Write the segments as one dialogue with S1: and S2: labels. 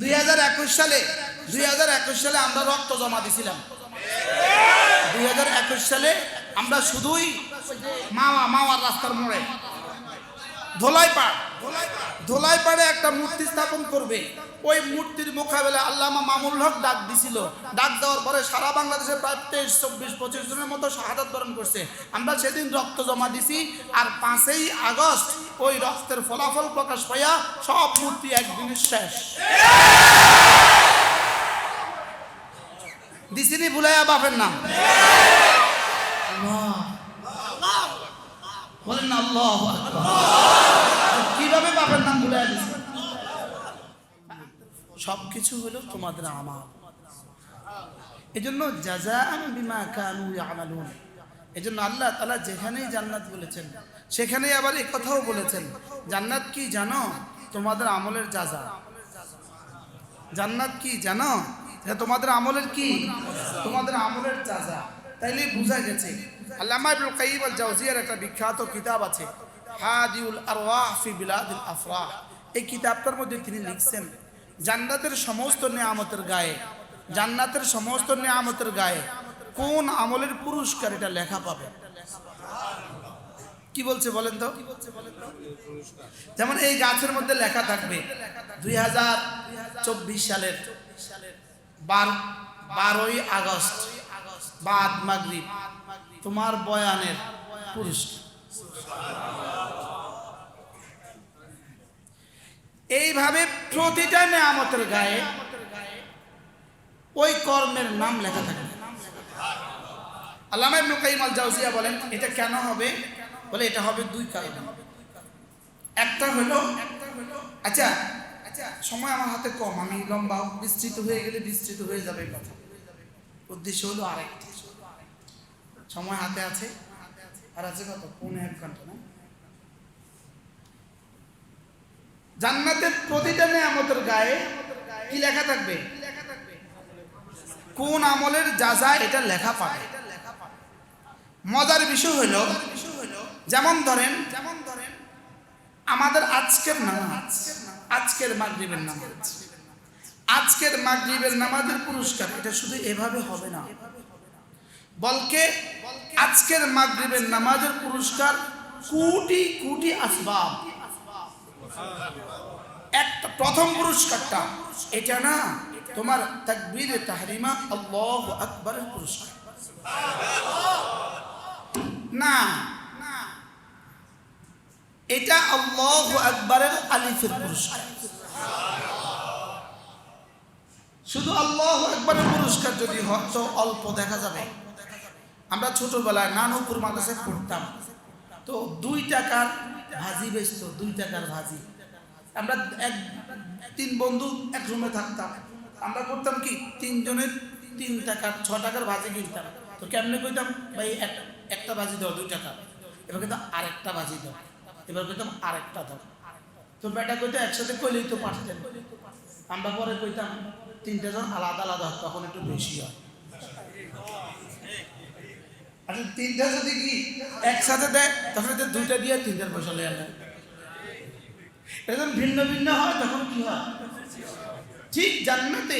S1: দুই হাজার একুশ সালে, দুই হাজার একুশ সালে আমরা রক্ত জমা দিছিলাম। দুই হাজার একুশ সালে আমরা শুধুই মাওয়া, মাওয়ার রাস্তার মোড়ে। ধোলাই পাড় ধোলাই পাড়ে একটা মূর্তি স্থাপন করবে। ওই মূর্তির মোকাবেলা মামুল ডাক দিছিল। ডাক দেওয়ার পরে সারা প্রায় তেইশ, চব্বিশ, পঁচিশ জনের মতো করছে। আমরা সেদিন রক্ত জমা দিছি আর পাঁচই আগস্ট ওই রক্তের ফলাফল প্রকাশ পাইয়া সব মূর্তি একদিনের শেষ। দিছিনি ভুলাইয়া বাপের নাম। বলেন আল্লাহ কীভাবে বাপের নাম ভুলাইয়া দিছে? সব কিছু হলো তোমাদের আমার এজন্য জাজান বিমা কানু ইয়ামালুন। এজন্য আল্লাহ তাআলা যেখানেই জান্নাত বলেছেন সেখানেই আবার এই কথাও বলেছেন জান্নাত কি জানো? তোমাদের আমলের যাজা জান্নাত কি জানো? এটা তোমাদের আমলের কি? তোমাদের আমলের যাজা তাইলে বোঝা গেছে। আল্লামা একটা বিখ্যাত কিতাব আছে, হাদিউল বিলাদিল আফরাহ। এই কিতাবটার মধ্যে তিনি লিখছেন, জান্নাতের সমস্ত নিয়ামতের গায়ে, জান্নাতের সমস্ত নিয়ামতের গায়ে কোন আমলের পুরস্কার এটা লেখা পাবে? কি বলছে বলেন তো? যেমন এই গাছের মধ্যে লেখা থাকবে, দুই হাজার চব্বিশ সালের বারোই আগস্ট, বাদ মাগরিব, তোমার বয়ানের পুরস্কার। এইভাবে প্রতিটা নেয়ামতের গায়ে ওই কর্মের নাম লেখা থাকবে আল্লামা ইবনে কাইয়িম আল জাওজিয়া বলেন, এটা কেন হবে? বলে, এটা হবে দুই কারণে। একটা হলো আচ্ছা সময় আমার হাতে কম, আমি লম্বা, বিস্তৃত হয়ে গেলে বিস্তৃত হয়ে যাবে কথা। উদ্দেশ্য হলো আরেকটি। সময় হাতে আছে। আর আছে কত? পৌনে এক ঘণ্টা, না? জান্নাতের প্রতিটা নেয়ামতের গায়ে কি লেখা থাকবে? কোন আমলের যা যায় এটা লেখা পাবে। মজার বিষয় হলো যেমন ধরেন যেমন ধরেন আমাদের আজকের নামাজ, আজকের মাগরিবের নামাজ। আজকের মাগরিবের নামাজের পুরস্কার, এটা শুধু এভাবে হবে না। বলকে আজকের মাগরিবের নামাজের পুরস্কার কোটি কোটি আসবাব। একটা প্রথম পুরস্কারটা, এটা না তোমার তাকবীরে তাহরিমা আল্লাহ আকবরের পুরস্কার। না এটা আল্লাহ আকবরের আলিফের পুরস্কার। শুধু আল্লাহ আকবরের পুরস্কার যদি হতো অল্প দেখা যাবে। আমরা ছোটবেলায় নানুপুর মাদ্রাসায় পড়তাম। তো দুই টাকার ভাজি বেচত, দুই টাকার ভাজি। আমরা এক, তিন বন্ধু এক রুমে থাকতাম। আমরা করতাম কি, তিনজনের তিন টাকার, ছ টাকার ভাজি কিনতাম। তো কেমনে কইতাম, ভাই, এক, একটা ভাজি দাও, দুই টাকা। এবার কিন্তু আরেকটা ভাজি দাও। এবার কইতাম আরেকটা দাও। তো বেটা কইতো একসাথে কইলেই তো পারতেন। আমরা পরে কইতাম তিনটা জন আলাদা আলাদা হয়, তখন একটু বেশি হয়। আচ্ছা তিনটা যদি কি একসাথে দেয় তখন দুইটা দিয়ে তিনটার পয়সা লেয়া নেয়। যখন ভিন্ন ভিন্ন হয় তখন কি হয়? ঠিক জান্নাতে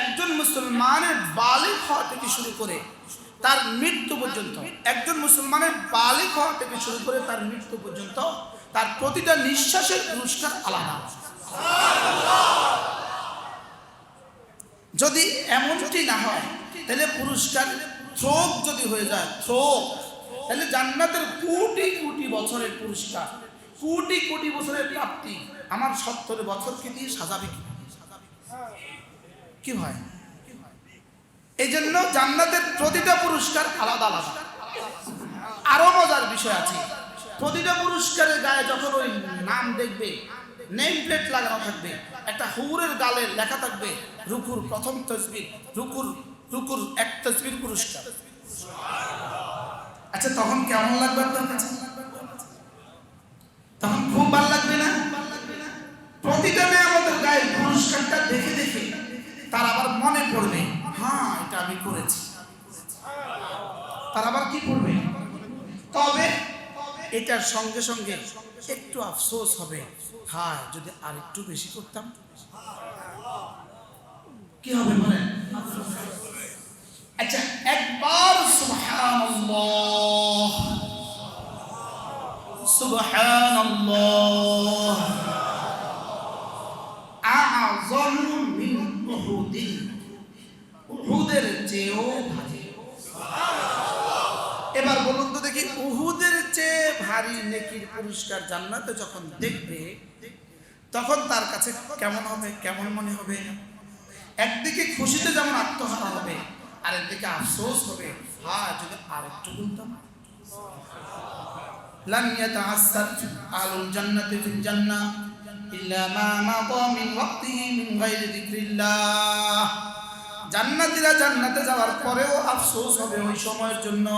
S1: একজন মুসলমানের বালিক হওয়া থেকে শুরু করে তার মৃত্যু পর্যন্ত। একজন মুসলমানের বালিক হওয়া থেকে শুরু করে তার মৃত্যু পর্যন্ত তার প্রতিটা নিঃশ্বাসের পুরস্কার আলাদা। যদি এমনটি না হয়, তাহলে পুরস্কার থ্রোক যদি হয়ে যায় থ্রোক তাহলে জান্নাতের কোটি কোটি বছরের পুরস্কার, কোটি কোটি বছরের প্রাপ্তি আমার সত্তর বছরকে দিয়ে সাজাবে কি কি হয়? এই জন্য জান্নাতের প্রতিটা পুরস্কার আলাদা আলাদা। আরও মজার বিষয় আছে। প্রতিটা পুরস্কারের গায়ে যখন ওই নাম দেখবে, নেম প্লেট লাগানো থাকবে, একটা হুরের গালে লেখা থাকবে, রুকুর প্রথম তসবির, রুকুর রুকুর এক তসবির পুরস্কার। আচ্ছা তখন কেমন লাগবে আপনার কাছে? তখন খুব ভালো লাগবে না? প্রতিটা মেয়ে আমাদের গায়ে পুরস্কারটা দেখে দেখে তার আবার মনে পড়বে। হ্যাঁ এটা আমি করেছি। তার আবার কি করবে? তবে এটার সঙ্গে সঙ্গে একটু আফসোস হবে। হ্যাঁ যদি আরেকটু বেশি করতাম। কি হবে বলেন? আচ্ছা একবার সুবহানাল্লাহ। সুবহানাল্লাহ। আযম মিন উহুদিন। উহুদের চেয়েও ভারী এবার বলুন তো দেখি উহুদের চেয়ে ভারী নেকির পুরস্কার জান্নাতে যখন দেখবে তখন তার কাছে কেমন হবে কেমন মনে হবে একদিকে খুশিতে যেমন আত্মহারা হবে আর একদিকে আফসোস হবে হ্যাঁ যদি আরেকটু বলতাম لن يتعثر أهل الجنة في الجنة إلا ما مضى من وقته من غير ذكر الله জান্নাতীরা জান্নাতে যাওয়ার পরেও আফসোস হবে ওই সময়ের জন্য,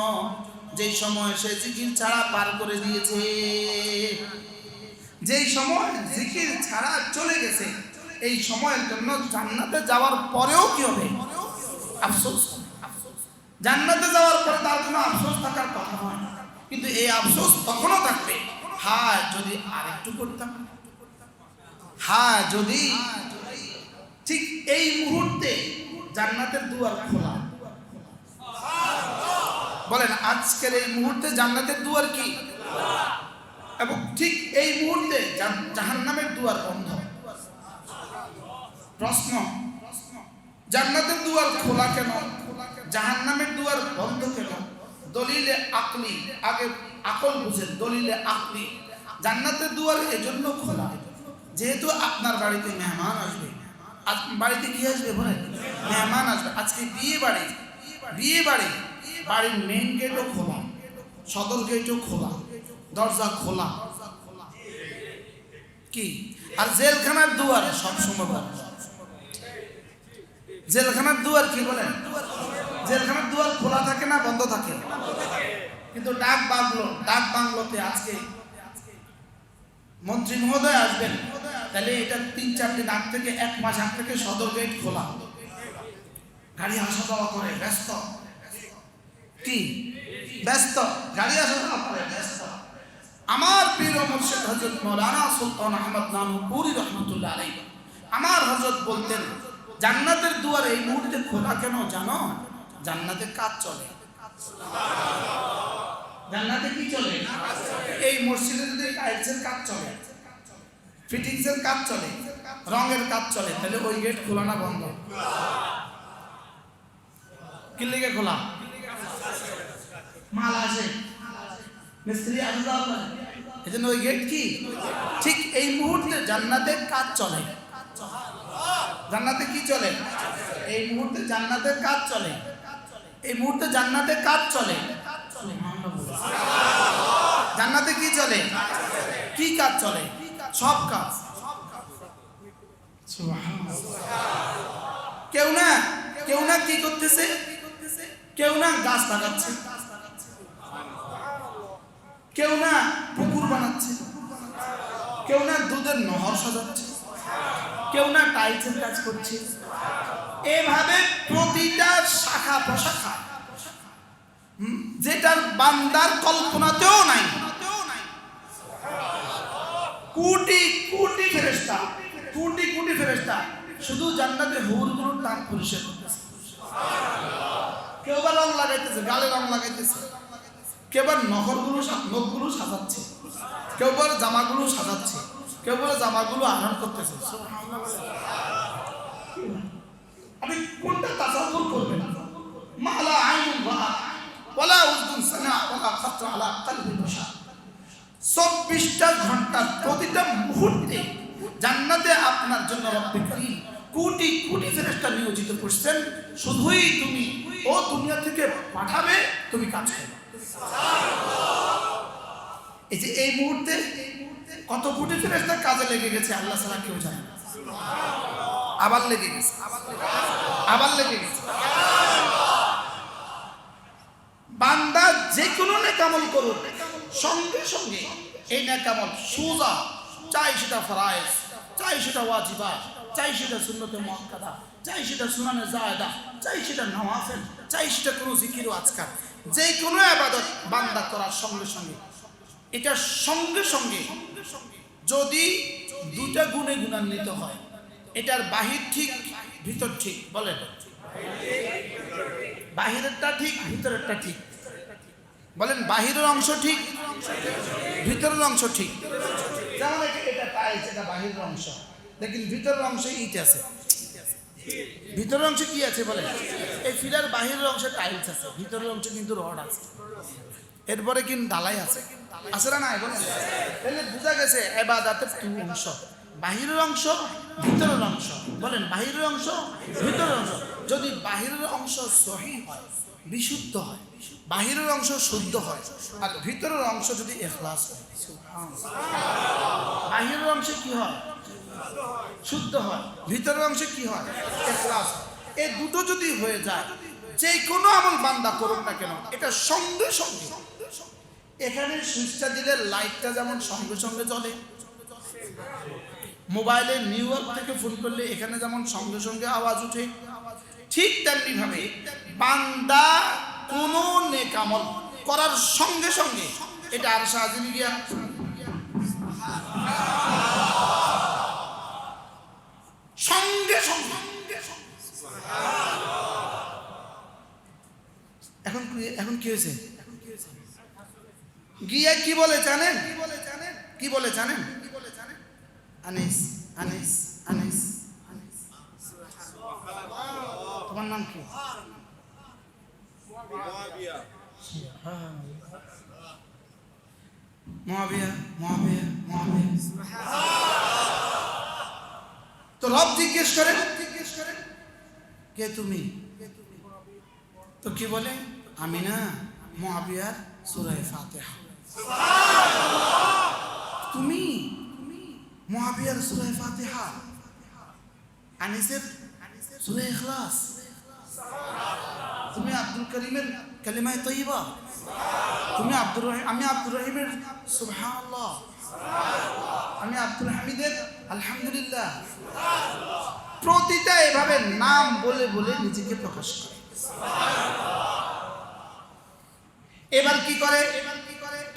S1: যেই সময় সে জিকির ছাড়া পার করে দিয়েছে। যেই সময় জিকির ছাড়া চলে গেছে, এই সময়ের জন্য জান্নাতে যাওয়ার পরেও কি হবে? আফসোস। জান্নাতে যাওয়ার পরে তার কোনো আফসোস থাকার কথা নয়। কিন্তু এই আফসোস তখনও থাকবে হ্যাঁ যদি আরেকটু করতাম। হ্যাঁ যদি, ঠিক এই মুহূর্তে জান্নাতের দুয়ার খোলা। বলেন, আজকের এই মুহূর্তে জান্নাতের দুয়ার কি? এবং ঠিক এই মুহূর্তে জাহান্নামের দুয়ার বন্ধ। প্রশ্ন, জান্নাতের দুয়ার খোলা কেন? জাহান্নামের দুয়ার বন্ধ কেন? দলিলে আকলি, আগে আকল বুঝেন, দলিলে আকলি। জান্নাতের দুয়ার এজন্য খোলা। যেহেতু আপনার বাড়িতে মেহমান আসবে বাড়িতে কি আসবে বলেন? মেহমান আসবে। আজকে বিয়ে বাড়ি। বিয়ে বাড়ি। বাড়ির মেইন গেটও খোলা। সদর গেটও খোলা। দরজা খোলা। কি? আর জেলখানার দুয়ার সবসময় বন্ধ জেলখানার দুয়ার কি বলেন? জেলখানার দুয়ার খোলা থাকে না বন্ধ থাকে? কিন্তু ডাক বাংলো, ডাক বাংলোতে আজকে মন্ত্রী মহোদয় আসবেন। তাহলে এটা তিন চারটে ডাক থেকে এক মাস আগ থেকে সদর গেট খোলা। গাড়ি আসা যাওয়া করে ব্যস্ত। কি? ব্যস্ত। গাড়ি আসা যাওয়া করে ব্যস্ত। আমার প্রিয় মুর্শিদ হজরত মৌলানা সুলতান আহমদ নানুপুরি রহমতুল্লাহ আলাই আমার হজরত বলতেন, জান্নাতের দুয়ার এই মুহূর্তে খোলা কেন জানো? জান্নাতে কাজ চলে। জান্নাতে কি চলে? এই মসজিদে যদি টাইলসের কাজ চলে, ফিটিংসের কাজ চলে, রঙের কাজ চলে, তাহলে ওই গেট খোলা না বন্ধ? কি লেগে খোলা? মাল আসে। মিস্ত্রি যাওয়া এই জন্য ওই গেট কি? ঠিক এই মুহূর্তে জান্নাতে কাজ চলে। জান্নাতে কি চলে? এই মুহূর্তে জান্নাতের কাজ চলে। এই মুহূর্তে জান্নাতে কাজ চলে। জান্নাতে কি চলে? কি কাজ চলে? সব কাজ। কেউ না? কেউ না কি করতেছে? কেউ না গাছ লাগাচ্ছে। কেউ না পুকুর বানাচ্ছে। কেউ না দুধের নহর সাজাচ্ছে। কেউ না টাইলসের কাজ করছে। এভাবে প্রতিটা শাখা প্রশাখা যেটার বান্দার কল্পনাতেও নাই। কোটি কোটি ফেরেস্তা কোটি কোটি ফেরেস্তা শুধু জান্নাতে হুরগুলোর টান পরিষ্কার করতেছে। কেউ বা রং লাগাইতেছে, গালে রং লাগাইতেছে। কেউ বা নহরগুলো নখগুলো সাজাচ্ছে। কেউ বলে জামাগুলো সাজাচ্ছে। কেউ বলে জামাগুলো আহরণ করতেছে। আপনি কোনটা তাসাদুর করবেন? মালা আইনুন রাআত ওয়ালা উযুন সানা ওয়ালা খাতরা আলা কলবি বাশার চব্বিশটা ঘণ্টার প্রতিটা মুহূর্তে জান্নাতে আপনার জন্য রব্বে কোটি কোটি ফেরেশতা নিয়োজিত করছেন। শুধুই তুমি ও দুনিয়া থেকে পাঠাবে, তুমি কাজ করবে এই যে এই মুহূর্তে কত কোটি ফেরেশতা কাজে লেগে গেছে, আল্লাহ ছাড়া কেউ জানে আবার লেগে গেছে। আবার লেগে গেছে। বান্দা যে কোনো নেকামল করুক, সঙ্গে সঙ্গে এই নেকামল সোজা, চাই সেটা ফরায়েজ, চাই সেটা ওয়াজিবা, চাই সেটা সুন্নতে মহাকাদা চাই সেটা সুনানে জায়দা চাই সেটা নওয়াফেল চাই সেটা কোনো জিকির ও আজকার যে কোনো আবাদত বান্দা করার সঙ্গে সঙ্গে। এটা সঙ্গে সঙ্গে যদি দুটা গুণে গুণান্বিত হয়, এটার বাহির ঠিক, ভিতর ঠিক, বলেন। বাহিরেরটা ঠিক, ভিতরেরটা ঠিক। বলেন, বাহিরের অংশ ঠিক, ভিতরের অংশ ঠিক। যেমন এটা- টাইলস এটা বাহিরের অংশ। লেকিন ভিতরের অংশে ইট আছে। ভিতরের অংশে কি আছে বলে এই ফিলার বাহিরের অংশে টাইলস আছে, ভিতরের অংশে কিন্তু রড আছে। এরপরে কিন্তু ডালাই আছে। আছে না নাই তাহলে বোঝা গেছে এবাদাতের দু অংশ। বাহিরের অংশ, ভিতরের অংশ। বলেন, বাহিরের অংশ, ভিতরের অংশ। যদি বাহিরের অংশ সহি হয়, বিশুদ্ধ হয়, বাহিরের অংশ শুদ্ধ হয়, আর ভিতরের অংশ যদি এখলাস হয়। বাহিরের অংশে কি হয়? শুদ্ধ হয়। ভিতরের অংশে কি হয়? এখলাস। এই দুটো যদি হয়ে যায় যে কোনো আমল বান্দা করুক না কেন, এটা সঙ্গে সঙ্গে। এখানে সুইচটা দিলে লাইটটা যেমন সঙ্গে সঙ্গে জ্বলে। মোবাইলে নিউ ইয়র্ক থেকে ফোন করলে এখানে যেমন সঙ্গে সঙ্গে আওয়াজ উঠে ঠিক তেমনি ভাবে বান্দা কোন নেকামল করার সঙ্গে সঙ্গে এটা আর সাহায্য গিয়া সঙ্গে সঙ্গে। এখন কি- এখন কি হয়েছে? গিয়ে কি বলে জানেন? কি বলে জানেন? আনিস আনিস আনিস। আনিস। তোমার নাম কি? মহাবিয়া। মহাবিয়া মহাবিয়া তো রব জিজ্ঞেস করেন জিজ্ঞেস করেন কে তুমি? তো কি বলে? আমি না মহাবিয়ার সুরায় ফাতেহা। তুমি? মহাবিয়ার সুরায় ফাতেহা। আনিসের সুরায় ইখলাস। তুমি আব্দুল করিমের কালিমায় তৈবা তুমি আব্দুর রহিম আমি আব্দুর রহিমের সুবহানাল্লাহ। আমি আব্দুল হামিদের আলহামদুলিল্লাহ। প্রতিটা এভাবে নাম বলে বলে নিজেকে প্রকাশ করে। এবার কি করে?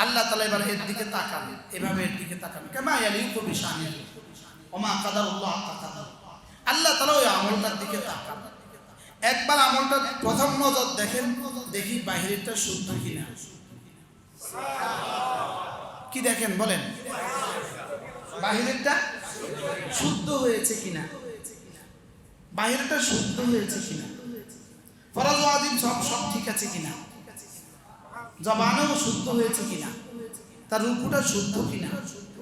S1: আল্লাহ তালা এবার এর দিকে তাকান। এভাবে এর দিকে তাকান। কেমা ইয়ালিকু বিশানি ওমা কাদার আল্লাহ তালা ওই আমলটার দিকে তাকান। একবার আমলটা প্রথম নজর দেখেন, দেখি বাহিরেরটা শুদ্ধ কিনা। কি দেখেন বলেন? বাহিরেরটা? শুদ্ধ হয়েছে কিনা? বাহিরেরটা শুদ্ধ হয়েছে কিনা? ফরজ ওয়াজিব সব সব ঠিক আছে কিনা? জবানেও শুদ্ধ হয়েছে কিনা? তার রূপুটা শুদ্ধ কিনা?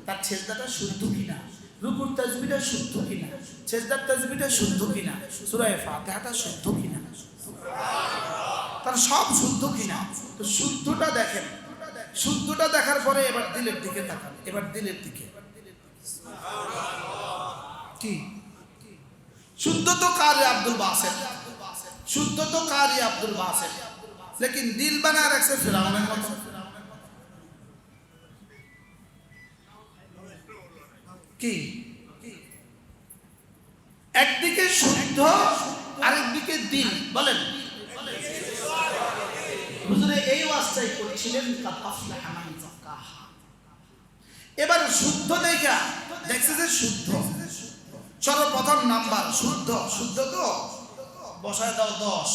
S1: তার ছেজদাটা শুদ্ধ কিনা? রূপুর তাজবিটা শুদ্ধ কিনা? ছেজদার তাজবিটা শুদ্ধ কিনা? সুরায় ফাতেহাটা শুদ্ধ কিনা? তার সব শুদ্ধ কিনা? তো শুদ্ধটা দেখেন। শুদ্ধটা দেখার পরে এবার দিলের দিকে তাকান। এবার দিলের দিকে। শুদ্ধ তো কারি আব্দুল শুদ্ধ তো কারি আব্দুল লেকিন দিল বানা রাখছে ফেরাউনের মতো। কি? একদিকে শুদ্ধ, আরেকদিকে দিল। বলেন। এই ওয়াজটাই করেছিলেন। এবার শুদ্ধ দেখা। দেখছে যে শুদ্ধ। সর্বপ্রথম নাম্বার, শুদ্ধ শুদ্ধ তো? বসায় দাও দশ।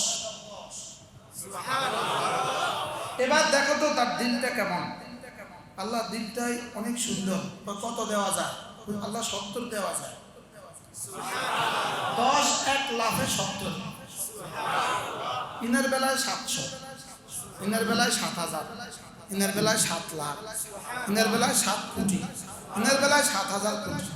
S1: এবার দেখো তো তার দিলটা কেমন। আল্লাহ দিলটাই অনেক সুন্দর। তো কত দেওয়া যায়? আল্লাহ সত্তর দেওয়া যায়। দশ এক লাফে সত্তর। ইনার বেলায় সাতশো। ইনার বেলায় সাত হাজার। ইনার বেলায় সাত লাখ। ইনার বেলায় সাত কোটি। ইনার বেলায় সাত হাজার কোটি।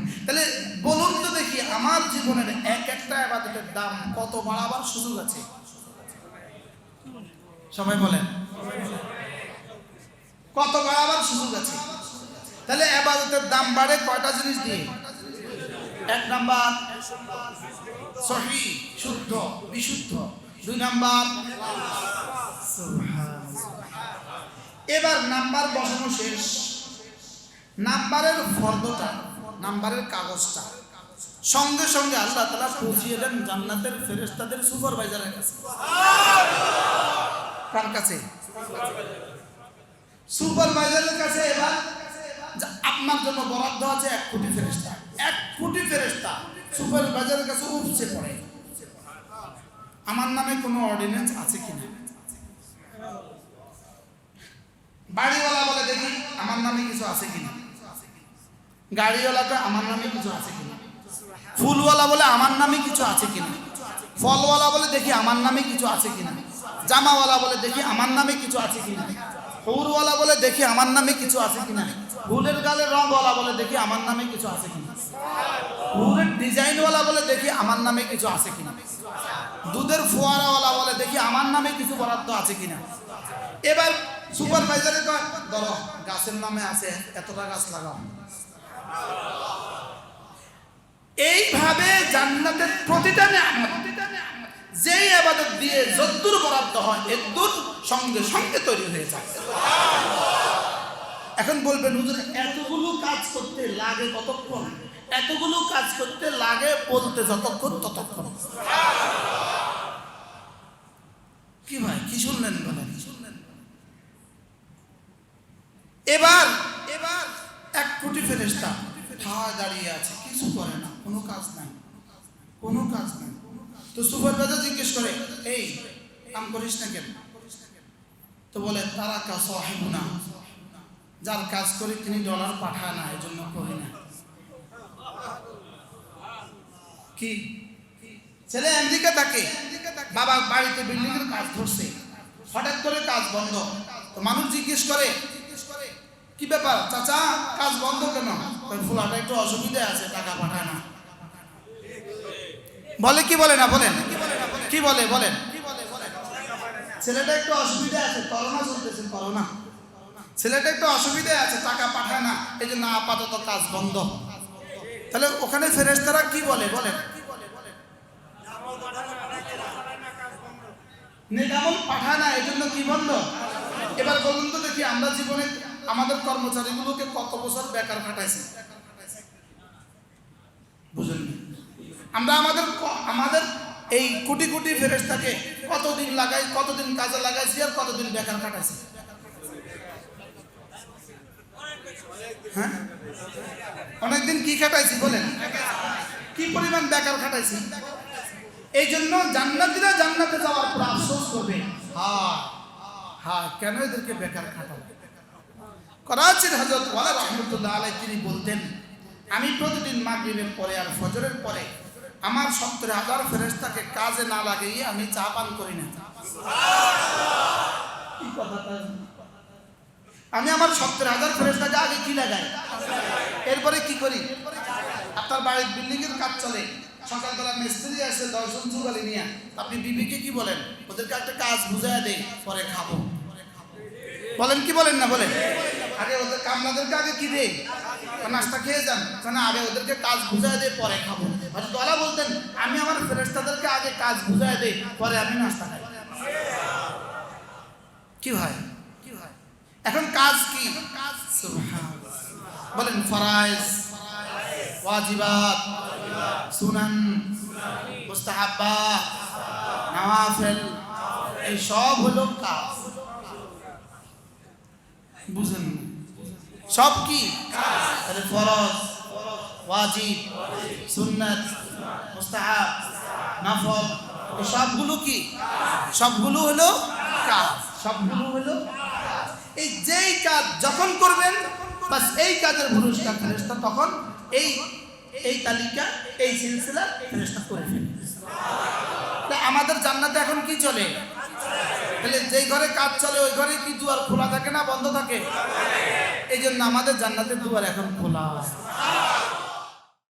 S1: তাহলে বলুন তো দেখি, আমার জীবনের এক একটা আবাদতের দাম কত বাড়াবার সুযোগ আছে? সবাই বলেন। কত বাড়াবার সুযোগ আছে? তাহলে আবাদতের দাম বাড়ে কয়টা জিনিস দিয়ে? এক নাম্বার, সহি, শুদ্ধ, বিশুদ্ধ। দুই নাম্বার এবার নাম্বার বসানো শেষ। নাম্বারের ফর্দটা নাম্বারের কাগজটা। সঙ্গে সঙ্গে আল্লাহ তালা পৌঁছিয়ে দেন জান্নাতের ফেরেস্তাদের সুপারভাইজারের কাছে। কার কাছে? সুপারভাইজারের কাছে এবার আপনার জন্য বরাদ্দ আছে এক কোটি ফেরেস্তা এক কোটি ফেরেস্তা সুপারভাইজারের কাছে উপচে পড়ে। আমার নামে কোনো অর্ডিন্যান্স আছে কিনা বাড়িওয়ালা বলে দেখি, আমার নামে কিছু আছে কিনা গাড়িওয়ালাটা আমার নামে কিছু আছে কিনা? ফুলওয়ালা বলে আমার নামে কিছু আছে কিনা? ফলওয়ালা বলে দেখি আমার নামে কিছু আছে কিনা? জামাওয়ালা বলে দেখি আমার নামে কিছু আছে কিনা? হৌরওয়ালা বলে দেখি আমার নামে কিছু আছে কিনা? ফুলের গালের রংওয়ালা বলে দেখি আমার নামে কিছু আছে কিনা? ফুলের ডিজাইনওয়ালা বলে দেখি আমার নামে কিছু আছে কিনা? দুধের ফোয়ারাওয়ালা বলে দেখি আমার নামে কিছু বরাদ্দ আছে কিনা? এবার সুপারভাইজারে কয়, ধরো, গাছের নামে আছে, এতটা গাছ লাগাও। এইভাবে জান্নাতের প্রতিটা যেই আবাদত দিয়ে যদ্দুর বরাদ্দ হয়, এদ্দুর সঙ্গে সঙ্গে তৈরি হয়ে যায়। এখন বলবেন, হুজুর, এতগুলো কাজ করতে লাগে কতক্ষণ? এতগুলো কাজ করতে লাগে বলতে যতক্ষণ, ততক্ষণ। কি ভাই, কি শুনলেন বলেন? শুনলেন এবার এবার এক কোটি ফেরেস্তা ঠায় দাঁড়িয়ে আছে, কিছু করে না, কোনো কাজ নাই, কোনো কাজ নাই। তো সুপারভাইজার জিজ্ঞেস করে, এই, কাম করিস না কেন? তো বলে, তারা কাজ সাহেব না। যার কাজ করি তিনি ডলার পাঠায় না এই জন্য করি না। কি? ছেলে আমেরিকা থাকে, বাবা বাড়িতে বিল্ডিং এর কাজ ধরছে। হঠাৎ করে কাজ বন্ধ। তো মানুষ জিজ্ঞেস করে কি ব্যাপার? চাচা, কাজ বন্ধ কেন? ফুলাটা একটু অসুবিধা আছে, টাকা পাঠায় না। বলে, কি বলে না, বলেন। কি বলে, বলেন। ছেলেটা একটু অসুবিধা আছে, করোনা চলতেছে, করোনা। ছেলেটা একটু অসুবিধা আছে, টাকা পাঠায় না। এই জন্য আপাতত কাজ বন্ধ। তাহলে ওখানে ফেরেস্তারা কি বলে, বলেন। নিজামল পাঠায় না, এই জন্য কি বন্ধ এবার বলুন তো দেখি, আমরা জীবনে আমাদের কর্মচারীগুলোকে কত বছর বেকার খাটাইছে? বুঝলেন? আমরা আমাদের আমাদের এই কোটি কোটি ফেরেস্তাকে কতদিন লাগাই, কতদিন কাজে লাগাইছি আর কতদিন বেকার খাটাইছি? হ্যাঁ? অনেকদিন কি খাটাইছি বলেন? কি পরিমাণ বেকার খাটাইছি? এই জন্য জান্নাতিরা জান্নাতে যাওয়ার পর আফসোস করবে, হা হা, কেন এদেরকে বেকার খাটাবো? করাচির হজরত ওয়ালা রহমতুল্লাহ আলাই তিনি বলতেন, আমি প্রতিদিন মাগরিবের পরে আর ফজরের পরে আমার সত্তর হাজার ফেরেস্তাকে কাজে না লাগিয়ে আমি চা পান করি না। আমি আমার সত্তর হাজার ফেরেস্তাকে আগে কি লাগাই? এরপরে কি করি? আপনার বাড়ির বিল্ডিং এর কাজ চলে। সকালবেলা মিস্ত্রি আসে দর্শন যুগালি নিয়ে, আপনি বিবিকে কি বলেন? ওদেরকে একটা কাজ বুঝাই দেয় পরে খাব। বলেন কি বলেন না বলেন? আগে ওদের কামলাদেরকে আগে কি দেয় নাস্তা খেয়ে যান। মানে আগে ওদেরকে কাজ বুঝাই দেয় পরে খাব। হয়তো দলা বলতেন, আমি আমার ফেরেস্তাদেরকে আগে কাজ বুঝাই দেই পরে আমি নাস্তা খাই। কি ভাই কি ভাই এখন কাজ কি? সুবহানাল্লাহ। বলেন ফরাইজ ওয়াজিবাত, সুনান মুস্তাহাব্বা নওয়াফিল, এই সব হলো কাজ। বুঝেন? সব কি? তাহলে ফরজ, ওয়াজিব, সুন্নাত, মুস্তাহাব, নফল সবগুলো কি? সবগুলো হলো কাজ সবগুলো হলো এই যেই কাজ যখন করবেন, বাস এই কাজের পুরস্কার ফেরেস্তা তখন এই এই তালিকা, এই সিলসিলা ফেরেস্তা করে ফেলে তা আমাদের জান্নাতে এখন কি চলে? তাহলে যেই ঘরে কাজ চলে ওই ঘরে কি দুয়ার খোলা থাকে না বন্ধ থাকে। এই জন্য আমাদের জান্নাতের দুয়ার এখন খোলা।